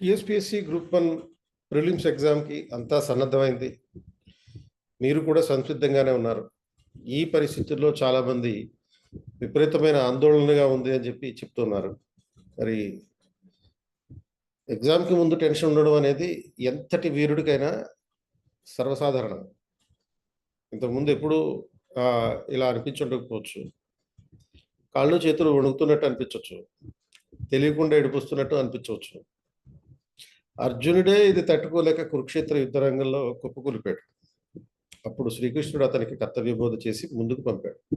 TSPSC group one prelims ఎగ్జామ్కి అంతా సన్నద్ధమైంది. మీరు కూడా సంసిద్ధంగానే ఉన్నారు. ఈ పరిస్థితుల్లో చాలామంది విపరీతమైన ఆందోళనగా ఉంది అని చెప్పి చెప్తున్నారు. మరి ఎగ్జామ్కి ముందు టెన్షన్ ఉండడం అనేది ఎంతటి వీరుడికైనా సర్వసాధారణం. ఇంతకుముందు ఎప్పుడు ఇలా అనిపించుండకపోవచ్చు. కాళ్ళు చేతులు వణుకుతున్నట్టు అనిపించవచ్చు తెలియకుండా ఏడిపిస్తున్నట్టు అనిపించవచ్చు. అర్జునుడే ఇది తట్టుకోలేక కురుక్షేత్ర యుద్ధ రంగంలో కుప్పకూలిపాడు అప్పుడు శ్రీకృష్ణుడు అతనికి కర్తవ్యబోధ చేసి ముందుకు పంపాడు.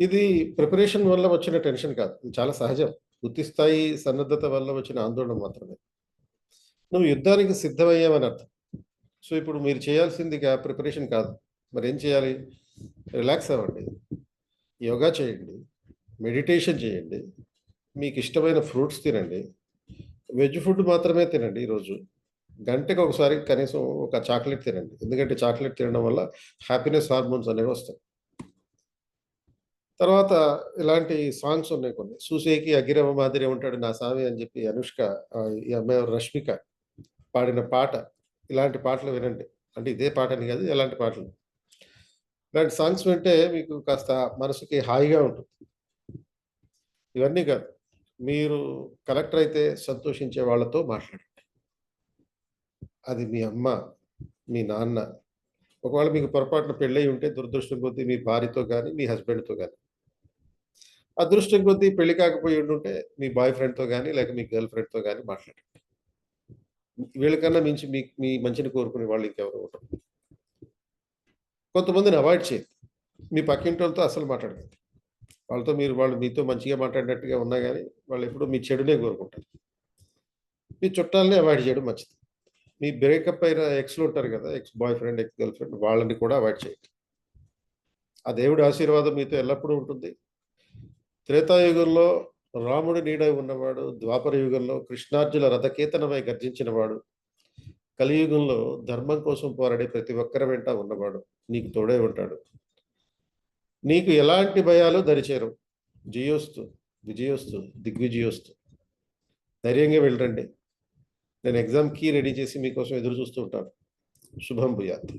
ఇది ప్రిపరేషన్ వల్ల వచ్చిన టెన్షన్ కాదు. ఇది చాలా సహజం. పూర్తి స్థాయి సన్నద్ధత వల్ల వచ్చిన ఆందోళన మాత్రమే. నువ్వు యుద్ధానికి సిద్ధమయ్యావని అర్థం. సో ఇప్పుడు మీరు చేయాల్సింది ప్రిపరేషన్ కాదు. మరి ఏం చేయాలి? రిలాక్స్ అవ్వండి. యోగా చేయండి. మెడిటేషన్ చేయండి. మీకు ఇష్టమైన ఫ్రూట్స్ తినండి. వెజ్ ఫుడ్ మాత్రమే తినండి ఈరోజు. గంటకు ఒకసారి కనీసం ఒక చాక్లెట్ తినండి. ఎందుకంటే చాక్లెట్ తినడం వల్ల హ్యాపీనెస్ హార్మోన్స్ అనేవి వస్తాయి. తర్వాత ఇలాంటి సాంగ్స్ ఉన్నాయి కొన్ని. సూసేకి అగిరవ మాదిరి ఉంటాడు నా స్వామి అని చెప్పి అనుష్క ఈ అమ్మాయి రష్మిక పాడిన పాట. ఇలాంటి పాటలు వినండి. అంటే ఇదే పాట అని కాదు ఎలాంటి పాటలు. ఇలాంటి సాంగ్స్ వింటే మీకు కాస్త మనసుకి హాయిగా ఉంటుంది. ఇవన్నీ కాదు. మీరు కలెక్టర్ అయితే సంతోషించే వాళ్ళతో మాట్లాడండి. అది మీ అమ్మ మీ నాన్న. ఒకవేళ మీకు పొరపాటున పెళ్ళయి ఉంటే దురదృష్టం కొద్దీ మీ భార్యతో కానీ మీ హస్బెండ్తో కానీ అదృష్టం కొద్దీ పెళ్ళి కాకపోయి ఉండుంటే మీ బాయ్ ఫ్రెండ్తో కానీ లేక మీ గర్ల్ ఫ్రెండ్తో కానీ మాట్లాడండి. వీళ్ళకన్నా మించి మీ మీ మంచిని కోరుకునే వాళ్ళు ఇంకెవరు ఉంటారు కొంతమందిని అవాయిడ్ చేయండి. మీ పక్కింటి వాళ్ళతో అసలు మాట్లాడకండి. వాళ్ళతో మీరు వాళ్ళు మీతో మంచిగా మాట్లాడినట్టుగా ఉన్నా కానీ వాళ్ళు ఎప్పుడూ మీ చెడునే కోరుకుంటారు. మీ చుట్టాలని అవాయిడ్ చేయడం మంచిది. మీ బ్రేకప్ అయిన ఎక్స్లు ఉంటారు కదా ex boyfriend ex girlfriend వాళ్ళని కూడా అవాయిడ్ చేయండి. ఆ దేవుడి ఆశీర్వాదం మీతో ఎల్లప్పుడూ ఉంటుంది. త్రేతాయుగంలో రాముడి నీడ ఉన్నవాడు ద్వాపర యుగంలో కృష్ణార్జుల రథకేతనమై గర్జించినవాడు కలియుగంలో ధర్మం కోసం పోరాడే ప్రతి ఒక్కరి వెంట ఉన్నవాడు నీకు తోడే ఉంటాడు. నీకు ఎలాంటి భయాలు దరిచేరు? జయోస్తు విజయోస్తు దిగ్విజయోస్తు. ధైర్యంగా వెళ్ళండి నేను ఎగ్జామ్కి రెడీ చేసి మీకోసం ఎదురు చూస్తూ ఉంటాను. శుభం భూయాత్.